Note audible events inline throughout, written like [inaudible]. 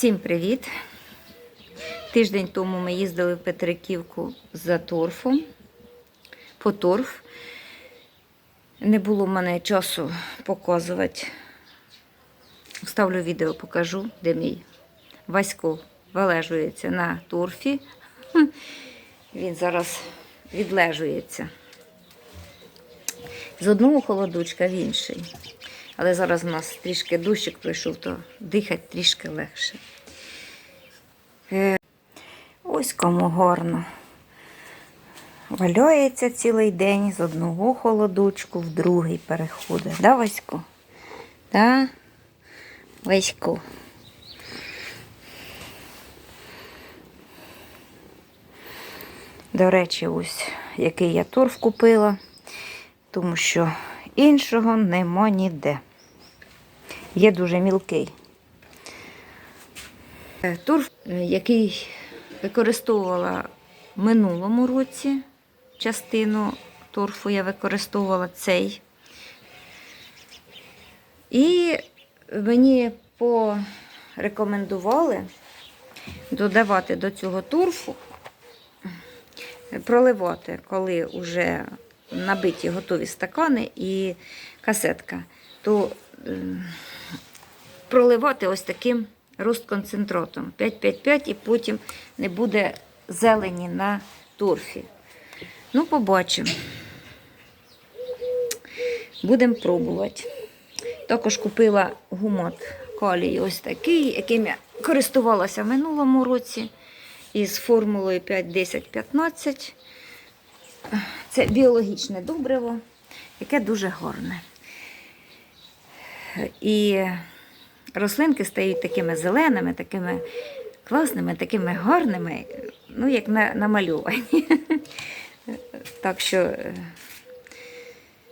Всім привіт! Тиждень тому ми їздили в Петриківку за торфом. По торф. Не було в мене часу показувати. Вставлю відео, покажу, де мій Васько вилежується на торфі. Він зараз відлежується. З одного холодочка в інший. Але зараз у нас трішки дощик прийшов, то дихати трішки легше. Е, Ось кому гарно. Валяється цілий день з одного холодочку в другий переходить. Да, Васько? Да? Васько. До речі, ось який я торф купила, тому що іншого нема ніде. Є дуже мілкий. Е, Торф, е, який використовувала в минулому році, частину торфу я використовувала цей. І мені порекомендували додавати до цього торфу, проливати, коли вже набиті готові стакани і касетка, то е, проливати ось таким розконцентратом 5-5-5 і потім не буде зелені на торфі. Ну, побачимо. Будемо пробувати. Також купила гумат калій ось такий, яким я користувалася в минулому році із формулою 5-10-15. Це біологічне добриво, яке дуже гарне. І рослинки стають такими зеленими, такими класними, такими гарними, ну, як на, намальовані. [laughs] Так що е,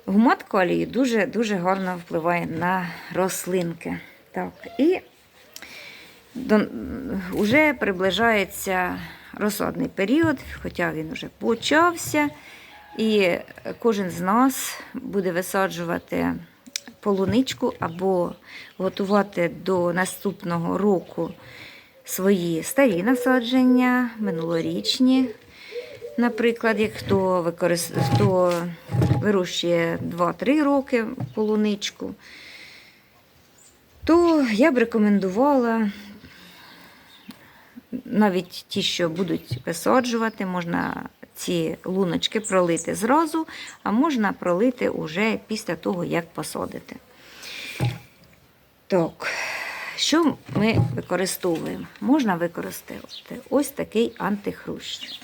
гумат калію дуже-дуже гарно впливає на рослинки. Так, і вже приближається розсадний період, хоча він вже почався. І кожен з нас буде висаджувати полуничку або готувати до наступного року свої старі насадження, минулорічні. Наприклад, як хто, використ... хто вирощує 2-3 роки полуничку, то я б рекомендувала навіть ті, що будуть висаджувати, можна ці луночки пролити зразу, а можна пролити уже після того, як посадити. Так, що ми використовуємо? Можна використовувати ось такий антихрущ.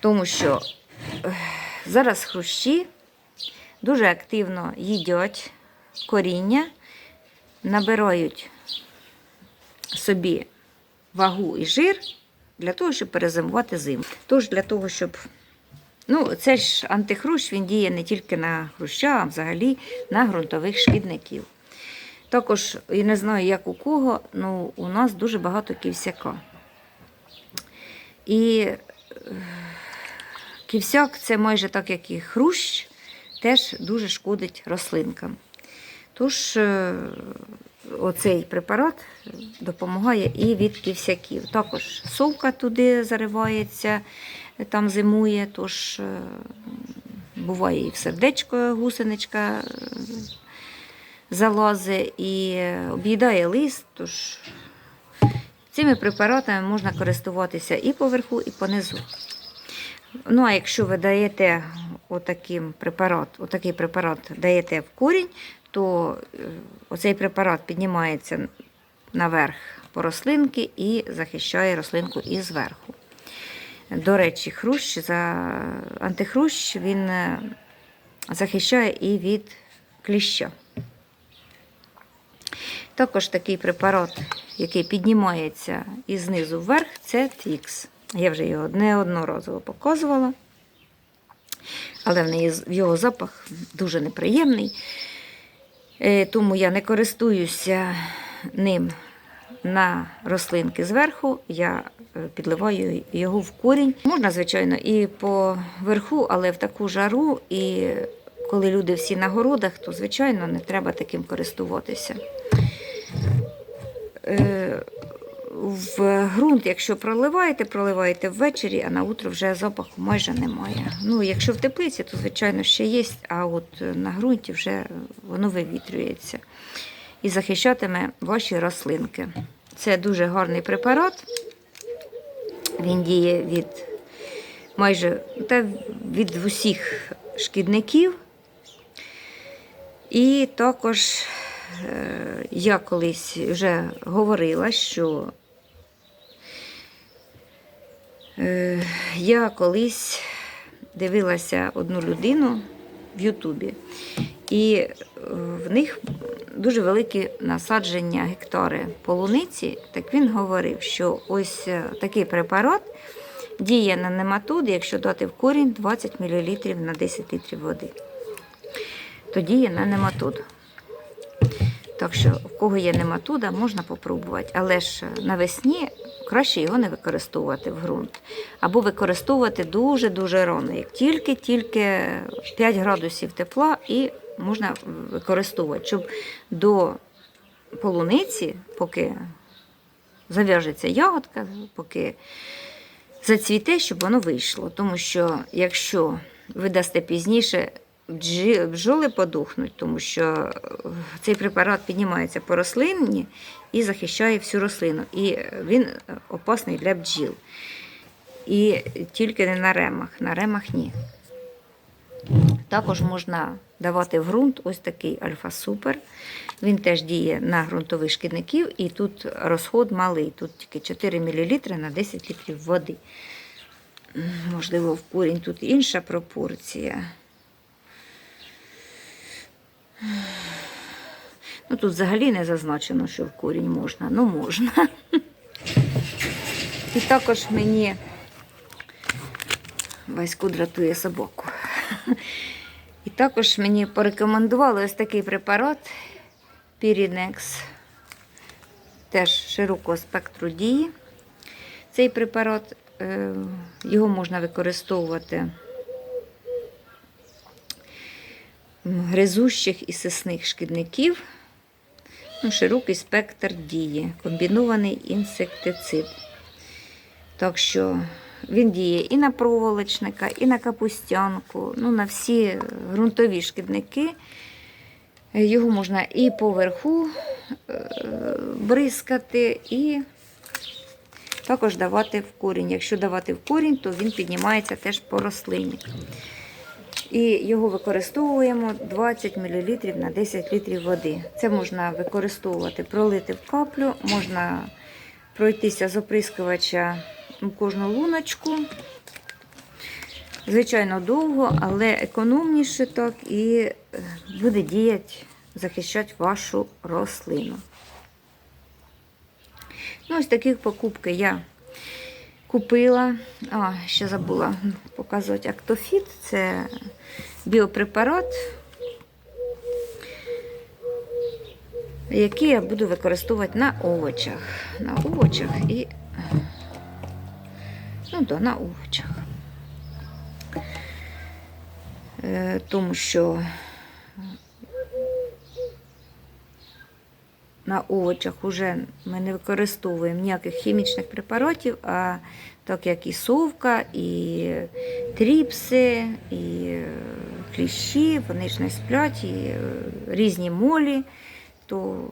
Тому що зараз хрущі дуже активно їдять коріння, набирають собі вагу і жир для того, щоб перезимувати зиму. Тож для того, щоб. Ну, це ж антихрущ, він діє не тільки на хруща, а взагалі на ґрунтових шкідників. Також, я не знаю, як у кого, ну у нас дуже багато ківсяка. І е, ківсяк це майже так, як і хрущ, теж дуже шкодить рослинкам. Тож е, оцей препарат допомагає і від ківсяків. Також совка туди заривається, там зимує, тож е, буває і в сердечко гусеничка е, залазить і об'їдає лист. Тож цими препаратами можна користуватися і поверху, і понизу. Ну, а якщо ви даєте отаким препарат, отакий препарат даєте в корінь, то е, оцей препарат піднімається наверх по рослинки і захищає рослинку і зверху. До речі, хрущ, за антихрущ він е, захищає і від кліща. Також такий препарат, який піднімається і знизу вверх, це Твікс. Я вже його неодноразово показувала, але в його запах дуже неприємний. Е, Тому я не користуюся ним на рослинки зверху, я е, підливаю його в корінь. Можна, звичайно, і по верху, але в таку жару, і коли люди всі на городах, то, звичайно, не треба таким користуватися. В ґрунт, якщо проливаєте, проливаєте ввечері, а на утро вже запаху майже немає. Ну, якщо в теплиці, то звичайно ще є, а от на ґрунті вже воно вивітрюється і захищатиме ваші рослинки. Це дуже гарний препарат. Він діє від майже та від усіх шкідників. І також е, я колись вже говорила, що е, я колись дивилася одну людину в Ютубі, і е, в них дуже великі насадження гектари полуниці. Так він говорив, що ось е, такий препарат діє на нематоди, якщо дати в корінь 20 мл на 10 літрів води то діє на нематоду. Так що, в кого є нематода, можна попробувати. Але ж навесні краще його не використовувати в ґрунт. Або використовувати дуже-дуже рано. Як тільки-тільки 5 градусів тепла і можна використовувати, щоб до полуниці, поки зав'яжеться ягодка, поки зацвіте, щоб воно вийшло. Тому що якщо ви дасте пізніше, бджоли подухнуть, тому що е, цей препарат піднімається по рослині і захищає всю рослину. І він е, опасний для бджіл. І тільки не на ремах, на ремах ні. Також можна давати в ґрунт ось такий альфа-супер. Він теж діє на ґрунтових шкідників, і тут розход малий. Тут тільки 4 мл на 10 літрів води. Можливо, в корінь тут інша пропорція. Ну, тут взагалі не зазначено, що в корінь можна. Ну, можна. І також мені Ваську дратує собаку. І також мені порекомендували ось такий препарат Pirinex. Теж широкого спектру дії. Цей препарат, е, його можна використовувати гризущих і сисних шкідників. Ну, широкий спектр дії, комбінований інсектицид. Так що він діє і на проволочника, і на капустянку, ну, на всі ґрунтові шкідники. Його можна і поверху е, бризкати, і також давати в корінь. Якщо давати в корінь, то він піднімається теж по рослині. І його використовуємо 20 мл на 10 літрів води. Це можна використовувати, пролити в каплю, можна пройтися з оприскувача у кожну луночку. Звичайно, довго, але економніше так і е, буде діяти, захищати вашу рослину. Ну, ось таких покупки я купила. А, ще забула показувати Актофіт. Це біопрепарат, який я буду використовувати на овочах. На овочах і ну, да, на овочах. Е, Тому що на овочах вже ми не використовуємо ніяких хімічних препаратів, а так як і совка, і тріпси, і е, кліщі, вони ж не сплять, і е, різні молі, то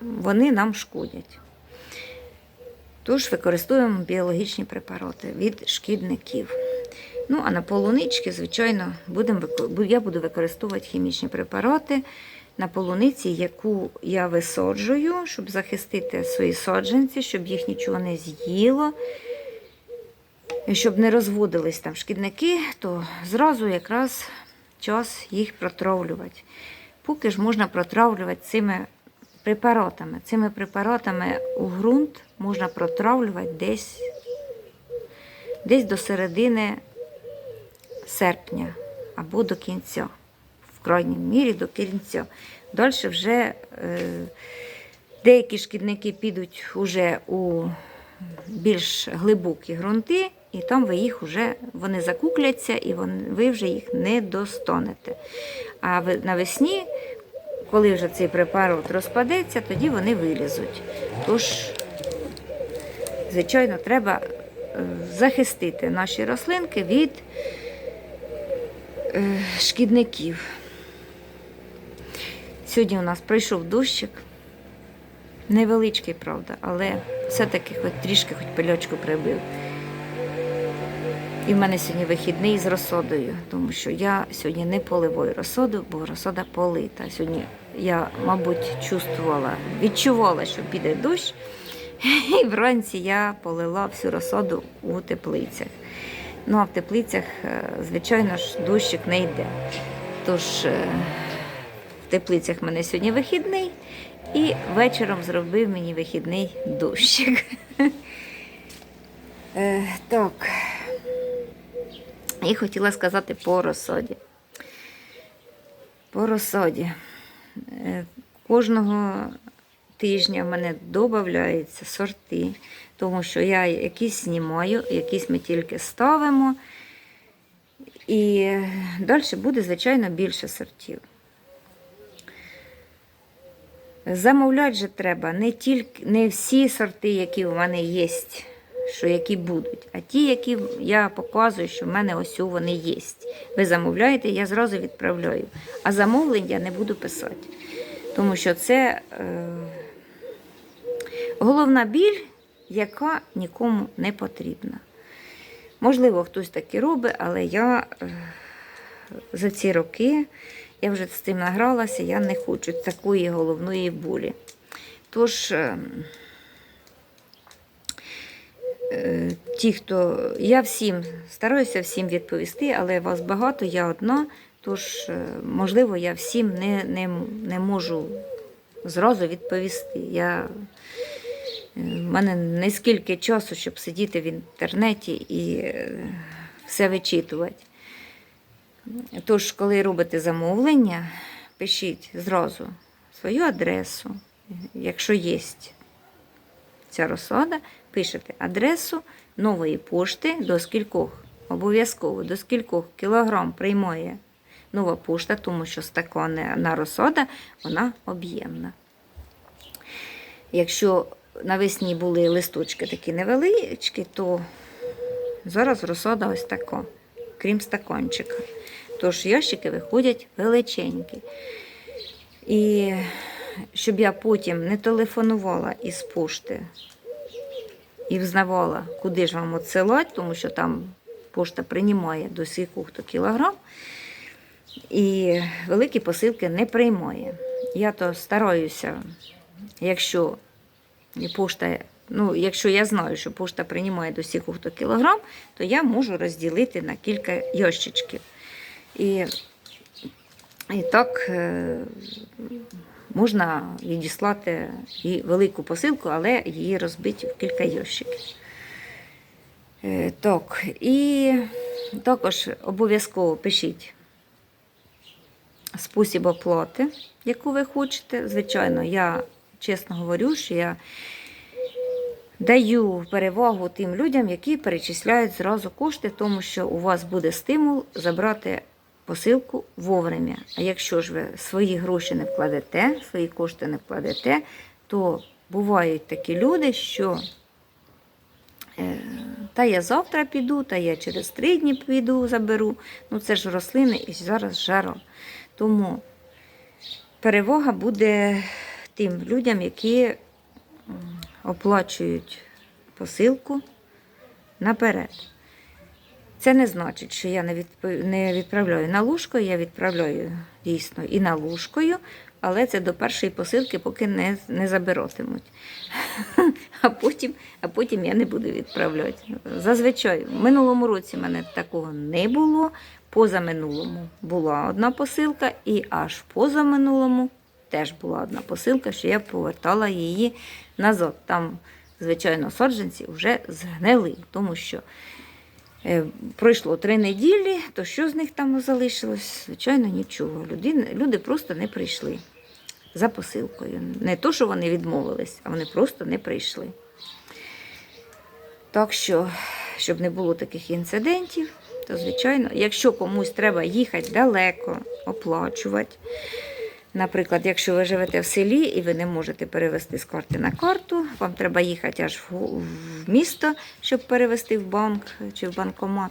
вони нам шкодять. Тож використовуємо біологічні препарати від шкідників. Ну, а на полунички, звичайно, будемо, я буду використовувати хімічні препарати на полуниці, яку я висаджую, щоб захистити свої саджанці, щоб їх нічого не з'їло, щоб не розводились там шкідники, то зразу якраз час їх протравлювати. Поки ж можна протравлювати цими препаратами. Цими препаратами у ґрунт можна протравлювати десь, десь до середини серпня або до кінця, крайній мірі до кінця. Далі вже е, деякі шкідники підуть уже у більш глибокі ґрунти, і там ви їх вже вони закукляться, і ви вже їх не достанете. А ви навесні коли вже цей препарат розпадеться, тоді вони вилізуть. Тож, звичайно, треба е, захистити наші рослинки від е, шкідників. Сьогодні у нас пройшов дощик. Невеличкий, правда, але все-таки хоч трішки хоч пильочку прибив. І в мене сьогодні вихідний з розсодою, тому що я сьогодні не поливаю розсоду, бо розсода полита. Сьогодні я, мабуть, чувствувала, відчувала, що піде дощ. [laughs] І вранці я полила всю розсоду у теплицях. Ну а в теплицях, е, звичайно ж, дощик не йде. Тож е, теплицях в мене сьогодні вихідний, і вечором зробив мені вихідний дощик. Е, Так. І хотіла сказати по розсоді. По розсоді. Е, Кожного тижня в мене додаються сорти, тому що я якісь знімаю, якісь ми тільки ставимо. І далі буде, звичайно, більше сортів. Замовляти же треба не тільки не всі сорти, які в мене є, що які будуть, а ті, які я показую, що в мене ось вони є. Ви замовляєте, я зразу відправляю. А замовлень я не буду писати. Тому що це е, головна біль, яка нікому не потрібна. Можливо, хтось так і робить, але я е, за ці роки я вже з цим награлася, я не хочу такої головної болі. Тож, е, е, ті, хто. Я всім стараюся всім відповісти, але вас багато, я одна. Тож, е, можливо, я всім не, не, не можу зразу відповісти. Я, в мене не скільки часу, щоб сидіти в інтернеті і все вичитувати. Тож, коли робите замовлення, пишіть зразу свою адресу, якщо є ця розсада, пишете адресу нової пошти, до скількох, обов'язково до скількох кілограм приймає нова пошта, тому що стаканна розсада, вона об'ємна. Якщо навесні були листочки такі невеличкі, то зараз розсада ось така, крім стаканчика. Тож ящики виходять величенькі. І щоб я потім не телефонувала із пошти і взнавала, куди ж вам відсилати, тому що там пошта приймає до скількох-то кілограм, і великі посилки не приймає. Я то стараюся, якщо пошта, ну, якщо я знаю, що пошта приймає до скількох-то кілограм, то я можу розділити на кілька ящичків. І, і так е, можна відіслати і велику посилку, але її розбити в кілька ящиків. Е, Так, і також обов'язково пишіть спосіб оплати, яку ви хочете. Звичайно, я чесно говорю, що я даю перевагу тим людям, які перечисляють зразу кошти, тому що у вас буде стимул забрати посилку вовремя. А якщо ж ви свої гроші не вкладете, свої кошти не вкладете, то бувають такі люди, що е, та я завтра піду, та я через три дні піду, заберу. Ну це ж рослини і зараз жара. Тому перевага буде тим людям, які оплачують посилку наперед. Це не значить, що я не, відп- не відправляю на ложкою, я відправляю дійсно і на ложкою, але це до першої посилки, поки не, не забиратимуть. [laughs] А потім, а потім я не буду відправляти. Зазвичай, в минулому році в мене такого не було. Позаминулому була одна посилка, і аж позаминулому теж була одна посилка, що я повертала її назад. Там, звичайно, саджанці вже згнили, тому що Пройшло три неділі, то що з них там залишилось? Звичайно, нічого. Люди, люди просто не прийшли за посилкою. Не то, що вони відмовились, а вони просто не прийшли. Так що, щоб не було таких інцидентів, то, звичайно, якщо комусь треба їхати далеко, оплачувати, Наприклад, якщо ви живете в селі і ви не можете перевести з карти на карту, вам треба їхати аж в, місто, щоб перевести в банк чи в банкомат,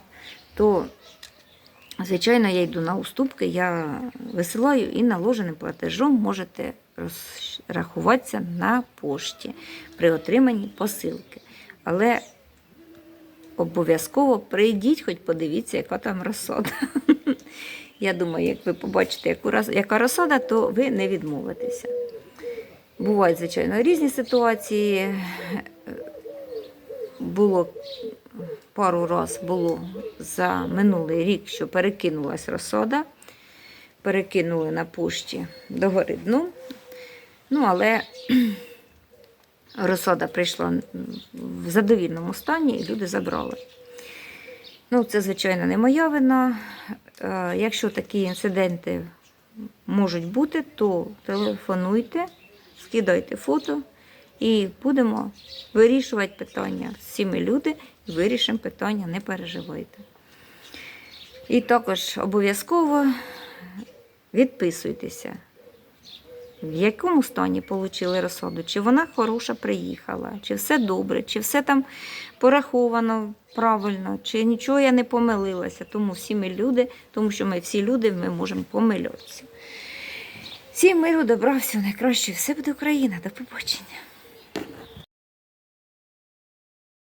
то, звичайно, я йду на уступки, я висилаю і наложеним платежом можете розрахуватися на пошті при отриманні посилки. Але обов'язково прийдіть, хоч подивіться, яка там розсада. Я думаю, як ви побачите, яка розсада, то ви не відмовитеся. Бувають, звичайно, різні ситуації. Було пару разів було за минулий рік, що перекинулась розсада, перекинули на пошті до гори дну. Ну, але розсада прийшла в задовільному стані, і люди забрали. Ну, це, звичайно, не моя вина. Е, Якщо такі інциденти можуть бути, то телефонуйте, скидайте фото і будемо вирішувати питання. Всі ми люди вирішимо питання, не переживайте. І також обов'язково відписуйтеся. В якому стані отримали розсаду? Чи вона хороша приїхала, чи все добре, чи все там пораховано правильно, чи нічого я не помилилася. Тому всі ми люди, тому що ми всі люди, ми можемо помилятися. Всім миру, добра, всього найкраще, все буде Україна. До побачення.